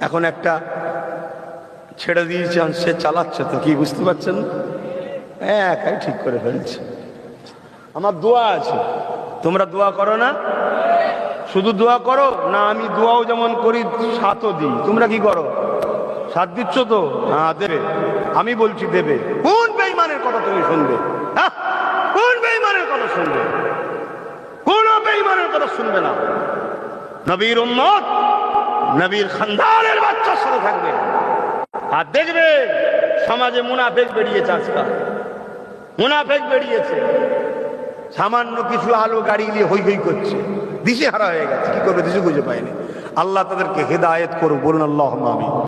এখন একটা ছেড়ে দিয়েছেন সে চালাচ্ছে তো, কি বুঝতে পারছেন? হ্যাঁ একাই ঠিক করে ফেলছে। আমার দোয়া আছে। তোমরা দোয়া করো না? শুধু দোয়া করো? না, আমি দোয়াও যেমন করি, সাতও দিই। তোমরা কি করো? সাত দিচ্ছ তো? হ্যাঁ দেবে। আমি বলছি দেবে। কোন বেইমানের কথা তুমি শুনবে? হ্যাঁ? কোন বেইমানের কথা শুনবে? কোন বেইমানের কথা শুনবে না। নবীর উম্মত নবীর খানদানের বাচ্চা সাথে থাকবে। আর দেখবে সমাজে মুনাফেক বেরিয়েছে আজকাল। মুনাফেক বেরিয়েছে। সামান্য কিছু আলো গাড়ি নিয়ে হই হই করছে। দিশে হারা হয়ে গেছে। কি করবে দিশে খুঁজে পায়নি। আল্লাহ তাদেরকে হেদায়েত করুক। বলুন আল্লাহ আমি